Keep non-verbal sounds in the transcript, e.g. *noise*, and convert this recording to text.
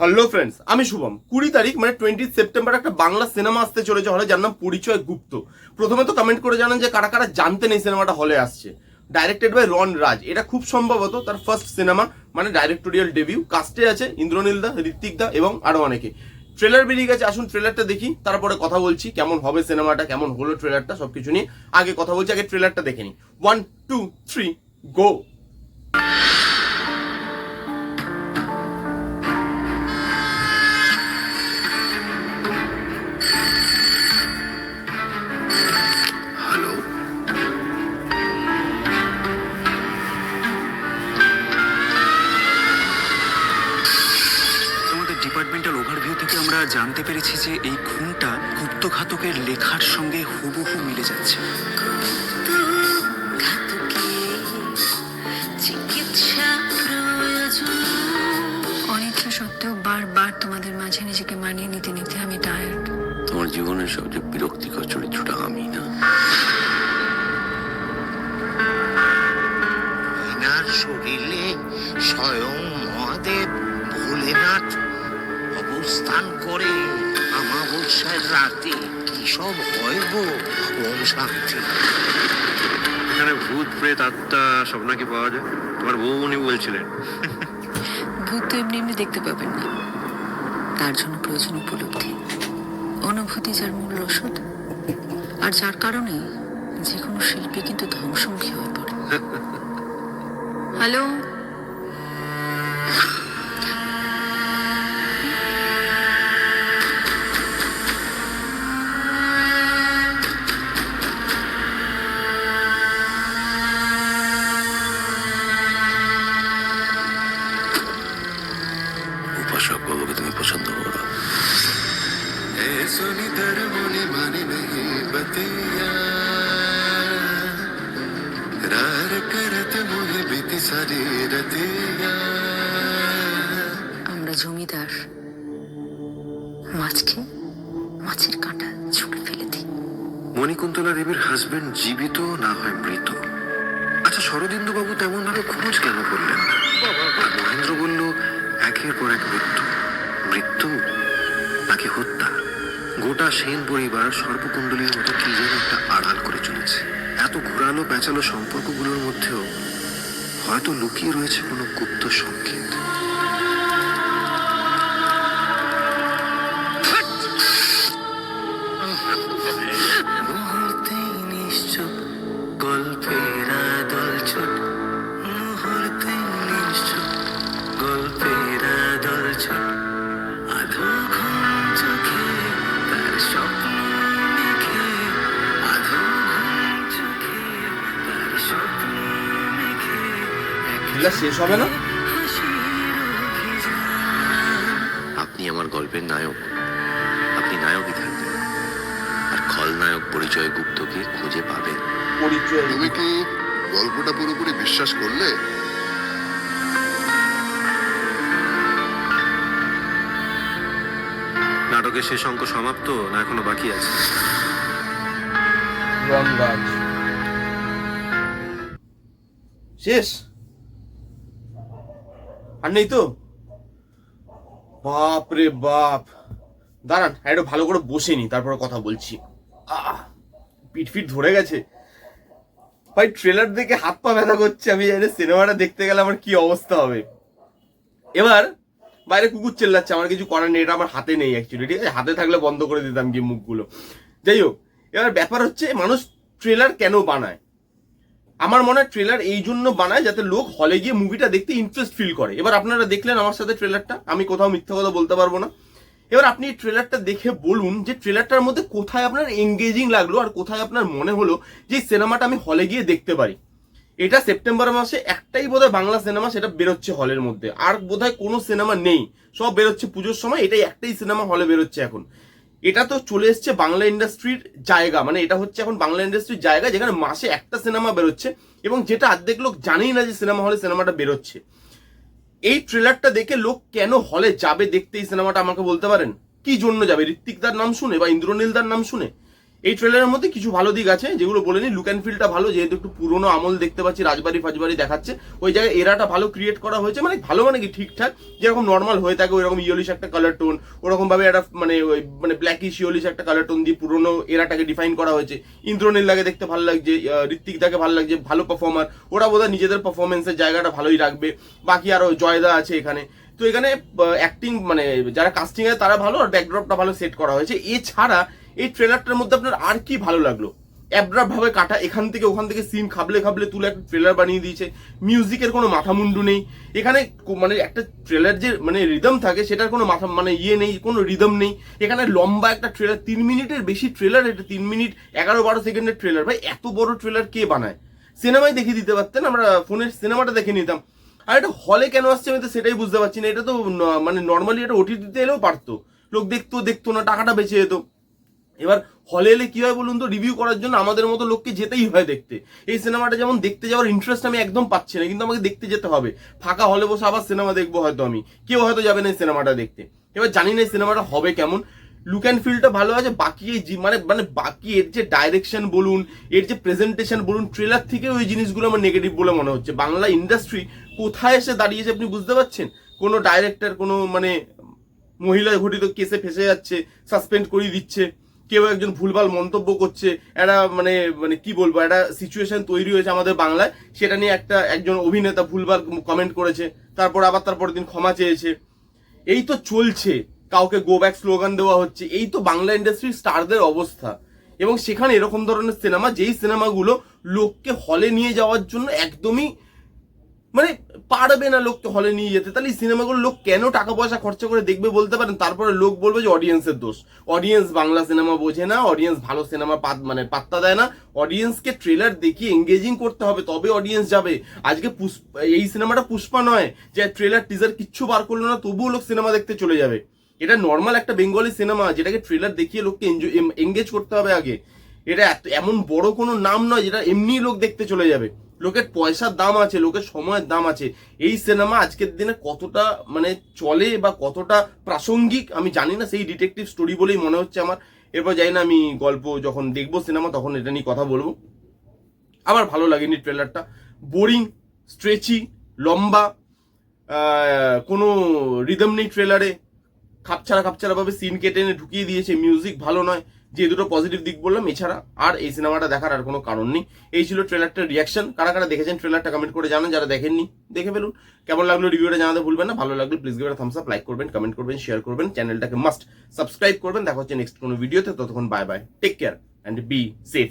Hello friends আমি শুভম। কুড়ি তারিখ মানে টোয়েন্টি সেপ্টেম্বর একটা বাংলা সিনেমা আসতে চলেছে হলে যার নাম পরিচয় গুপ্ত। প্রথমে তো কমেন্ট করে জানান যে কারা কারা জানতেন এই সিনেমাটা হলে আসছে। ডাইরেক্টেড বাই রন রাজ এটা খুব সম্ভবত তার ফার্স্ট সিনেমা মানে ডাইরেক্টোরিয়াল ডেবিউ কাস্টে আছে ইন্দ্রনীল দা, ঋত্বিক দা এবং আরও অনেকে। ট্রেলার বেরিয়ে গেছে, আসুন ট্রেলারটা দেখি। তারপরে কথা বলছি কেমন হবে সিনেমাটা কেমন হলো ট্রেলারটা সবকিছু নিয়ে। আগে কথা বলছি, আগে ট্রেলারটা দেখে নি one two three go departmental overview থেকে আমরা জানতে পেরেছি যে এই খুনটা গুপ্তঘাতকের লেখার সঙ্গে হুবহু মিলে যাচ্ছে। চিকিৎসা অনিচ্ছা সত্ত্বেও বারবার তোমাদের মাঝে নিজেকে মানিয়ে নিতে নিতে আমি টায়ার্ড তোমার জীবনের সবচেয়ে বিরক্তিকর চরিত্রটা আমি না? এনার শরীরে স্বয়ং মহাদেব ভোলেনাথ অবস্থান করে আমাবস্যার রাতে কি সব হয় গো ওম শান্তি। এখানে ভূত প্রেত আত্মা সব নাকি পাওয়া যায়। তোমার বউ উনি বলছিলেন। ভূত তো এমনি এমনি দেখতে পাবেন না। তার জন্য প্রয়োজন উপলব্ধি। অনুভূতি যার মূল ওষুধ আর যার কারণে যে কোনো শিল্পী কিন্তু ধ্বংসমুখী হয়ে পড়ে। *laughs* হ্যালো? উপাসক বাবুকে তুমি পছন্দ করো। আমরা জমিদার মাছকে মাছের কাঁটা ছুঁড়ে ফেলে দিই। মণিকুন্তলা দেবীর হাজবেন্ড জীবিত না হয় মৃত? আচ্ছা শরদিন্দু বাবু তেমন ভাবে খোঁজ কেন করলেন না? গোটা সেন পরিবার সর্বকুণ্ডলীর মতো কি যেন একটা আড়াল করে চলেছে। এত ঘোরালো পেঁচালো সম্পর্কগুলোর মধ্যেও হয়তো লুকিয়ে রয়েছে কোনো গুপ্ত সংকেত। মুহূর্তে নিশ্চুপ ট্রেলার শেষ হবে না? আপনি আমার গল্পের নায়ক। আপনি নায়কই থাকবেন। আর খলনায়ক পরিচয় গুপ্তকে খুঁজে পাবেন। পরিচয় তুমি কি গল্পটা পুরোপুরি বিশ্বাস করলে? নাটকের শেষ অঙ্ক সমাপ্ত না এখনও বাকি আছে? শেষ? আর নেই তো? বাপ রে বাপ। দাঁড়ান একটু ভালো করে বসে নি, তারপরে কথা বলছি। পিঠ ফিট ধরে গেছে। ভাই ট্রেলার দেখে হাত পা ব্যথা করছে, আমি জানি সিনেমাটা দেখতে গেলে আমার কি অবস্থা হবে। এবার, বাইরে কুকুর চেল্লাচ্ছে, আমার কিছু করার নেই, এটা আমার হাতে নেই অ্যাকচুয়ালি ঠিক আছে? হাতে থাকলে বন্ধ করে দিতাম গিয়ে মুখগুলো। যাই হোক, এবার ব্যাপার হচ্ছে, মানুষ ট্রেলার কেন বানায়? আমার মনে হয় ট্রেলার এই জন্য বানায় যাতে লোক হলে গিয়ে মুভিটা দেখতে ইন্টারেস্ট ফিল করে। এবার আপনারা দেখলেন আমার সাথে ট্রেলারটা আমি কোথাও মিথ্যা কথা বলতে পারব না। এবার আপনি ট্রেলারটা দেখে বলুন যে ট্রেলারটার মধ্যে কোথায় আপনার এঙ্গেজিং লাগল আর কোথায় আপনার মনে হলো যে সিনেমাটা আমি হলে গিয়ে দেখতে পারি। এটা সেপ্টেম্বর মাসে একটাই বোধহয় বাংলা সিনেমা সেটা বেরোচ্ছে হলের মধ্যে। আর বোধহয় কোনো সিনেমা নেই। সব বেরোচ্ছে পুজোর সময়, এটাই একটাই সিনেমা হলে বেরোচ্ছে এখন। এটা তো চলে এসছে বাংলা ইন্ডাস্ট্রির জায়গা মানে এটা হচ্ছে এখন বাংলা ইন্ডাস্ট্রির জায়গা যেখানে মাসে একটা সিনেমা বেরোচ্ছে এবং যেটা অর্ধেক লোক জানেই না যে সিনেমা হলে সিনেমাটা বেরোচ্ছে। এই ট্রেলারটা দেখে লোক কেন হলে যাবে দেখতে এই সিনেমাটা আমাকে বলতে পারেন? কি জন্য যাবে? ঋত্বিকদার নাম শুনে বা ইন্দ্রনীলদার নাম শুনে? এই ট্রেলারের মধ্যে কিছু ভালো দিক আছে যেগুলো বলে নি লুক অ্যান্ড ফিলটা ভালো যেহেতু একটু পুরোনো আমল দেখতে পাচ্ছি রাজবাড়ি ফাজবাড়ি দেখাচ্ছে ওই জায়গায় এরাটা ভালো ক্রিয়েট করা হয়েছে মানে ভালো মানে কি ঠিকঠাক যেরকম নর্মাল হয়ে থাকে ওইরকম ইয়লিশ একটা কালার টোন ওরকম ভাবে একটা মানে ওই মানে ব্ল্যাকিশ ইয়লিশ একটা কালার টোন দিয়ে পুরোনো এরাটাকে ডিফাইন করা হয়েছে। ইন্দ্রনীল লাগে দেখতে ভালো লাগছে আহ, ঋত্বিক দাকে ভালো লাগছে ভালো পারফর্মার ওরা বোধহয় নিজেদের পারফরমেন্সের জায়গাটা ভালোই রাখবে বাকি আরও জয়দা আছে এখানে। তো এখানে অ্যাক্টিং মানে যারা কাস্টিং আছে তারা ভালো আর ব্যাকড্রপটা ভালো সেট করা হয়েছে। এছাড়া এই ট্রেলারটার মধ্যে আপনার আর কি ভালো লাগল? ভাবে কাটা, এখান থেকে ওখান থেকে সিন খাবলে খাবলে তুলে একটা ট্রেলার বানিয়ে দিয়েছে। মিউজিকের কোনো মাথা মুন্ডু নেই। এখানে মানে একটা ট্রেলার যে মানে রিদম থাকে, সেটার কোনো মাথা মানে ইয়ে নেই, কোনো রিদম নেই। এখানে লম্বা একটা ট্রেলার তিন মিনিটের বেশি ট্রেলার এটা তিন মিনিট, এগারো বারো সেকেন্ডের ট্রেলার ভাই, এত বড় ট্রেলার কে বানায়? সিনেমায় দেখিয়ে দিতে পারতেন, আমরা ফোনের সিনেমাটা দেখে নিতাম। আর এটা হলে কেন আসছে আমি তো সেটাই বুঝতে পারছি না। এটা তো মানে নর্মালি এটা ওটিটিতে এলেও পারতো। লোক দেখতো দেখতো না, টাকাটা বেঁচে যেত। এবার হলে এলে কি হয় বলুন তো রিভিউ করার জন্য আমাদের মতো লোককে যেতেই হয় দেখতে। এই সিনেমাটা যেমন দেখতে যাওয়ার ইন্টারেস্ট আমি একদম পাচ্ছি না, কিন্তু আমাকে দেখতে যেতে হবে। ফাঁকা হলে বসে আবার সিনেমা দেখব হয়তো আমি। কেউ হয়তো যাবে না এই সিনেমাটা দেখতে। এবার জানি না এই সিনেমাটা হবে কেমন। লুক অ্যান্ড ফিলটা ভালো আছে, বাকি এই মানে মানে বাকি এর যে ডাইরেকশন বলুন, এর যে প্রেজেন্টেশন বলুন ট্রেলার থেকে ওই জিনিসগুলো আমার নেগেটিভ বলে মনে হচ্ছে। বাংলা ইন্ডাস্ট্রি কোথায় এসে দাঁড়িয়েছে আপনি বুঝতে পারছেন? কোনো ডাইরেক্টর কোনো মানে মহিলা ঘটিত কেসে ফেসে যাচ্ছে সাসপেন্ড করিয়ে দিচ্ছে। কেউ একজন ভুলভাল মন্তব্য করছে একটা মানে মানে কি বলব, একটা সিচুয়েশন তৈরি হয়েছে আমাদের বাংলায়, সেটা নিয়ে একটা, একজন অভিনেতা ভুলভাল কমেন্ট করেছে, তারপর আবার তারপর দিন ক্ষমা চেয়েছে। এই তো চলছে, কাউকে গো ব্যাক স্লোগান দেওয়া হচ্ছে, এই তো বাংলা ইন্ডাস্ট্রির স্টারদের অবস্থা। এবং সেখানে এরকম ধরনের সিনেমা যেই সিনেমাগুলো লোককে হলে নিয়ে যাওয়ার জন্য একদমই মানে পারবে না লোককে হলে নিয়ে যেতে। তাহলে এই সিনেমাগুলো লোক কেন টাকা পয়সা খরচা করে দেখবে বলতে পারেন? তারপরে লোক বলবে যে অডিয়েন্সের দোষ। অডিয়েন্স বাংলা সিনেমা বোঝে না অডিয়েন্স ভালো সিনেমা পাত মানে পাত্তা দেয় না। অডিয়েন্সকে ট্রেলার দেখিয়ে এঙ্গেজিং করতে হবে, তবে অডিয়েন্স যাবে। আজকে এই সিনেমাটা পুষ্পা নয়, যে ট্রেলার টিজার কিচ্ছু বার করল না, তবুও লোক সিনেমা দেখতে চলে যাবে। এটা নর্মাল একটা বেঙ্গলি সিনেমা যেটাকে ট্রেলার দেখিয়ে লোককে এঙ্গেজ করতে হবে আগে। এটা এমন বড় কোনো নাম নয়, যেটা এমনি লোক দেখতে চলে যাবে। লোকের পয়সার দাম আছে, লোকের সময়ের দাম আছে। এই সিনেমা আজকের দিনে কতটা মানে চলে বা কতটা প্রাসঙ্গিক, আমি জানি না, সেই ডিটেকটিভ স্টোরি বলেই মনে হচ্ছে আমার। এরপর জানি না, আমি গল্প যখন দেখব সিনেমা, তখন এটা নিয়ে কথা বলব। আমার ভালো লাগেনি ট্রেলারটা। বোরিং স্ট্রেচি লম্বা কোনো রিদম নেই ট্রেলারে। খাপছাড়া খাপছাড়াভাবে সিন কেটে এনে ঢুকিয়ে দিয়েছে। মিউজিক ভালো নয়। যে দুটো পজিটিভ দিক বললাম, এছাড়া আর এই সিনেমাটা দেখার আর কোনো কারণ নেই। এই ছিল ট্রেলারটার রিয়াকশন কারা কারা দেখেছেন ট্রেলারটা কমেন্ট করে জানান, যারা দেখেননি, দেখে ফেলুন। কেমন লাগল রিভিউটা জানাতে ভুলবেন না, ভালো লাগলে please give thumbs up like করবেন কমেন্ট করবেন শেয়ার করবেন চ্যানেলটাকে মাস্ট সাবস্ক্রাইব করবেন। দেখা হচ্ছে নেক্সট কোনো ভিডিওতে ততক্ষণ bye bye take care and be safe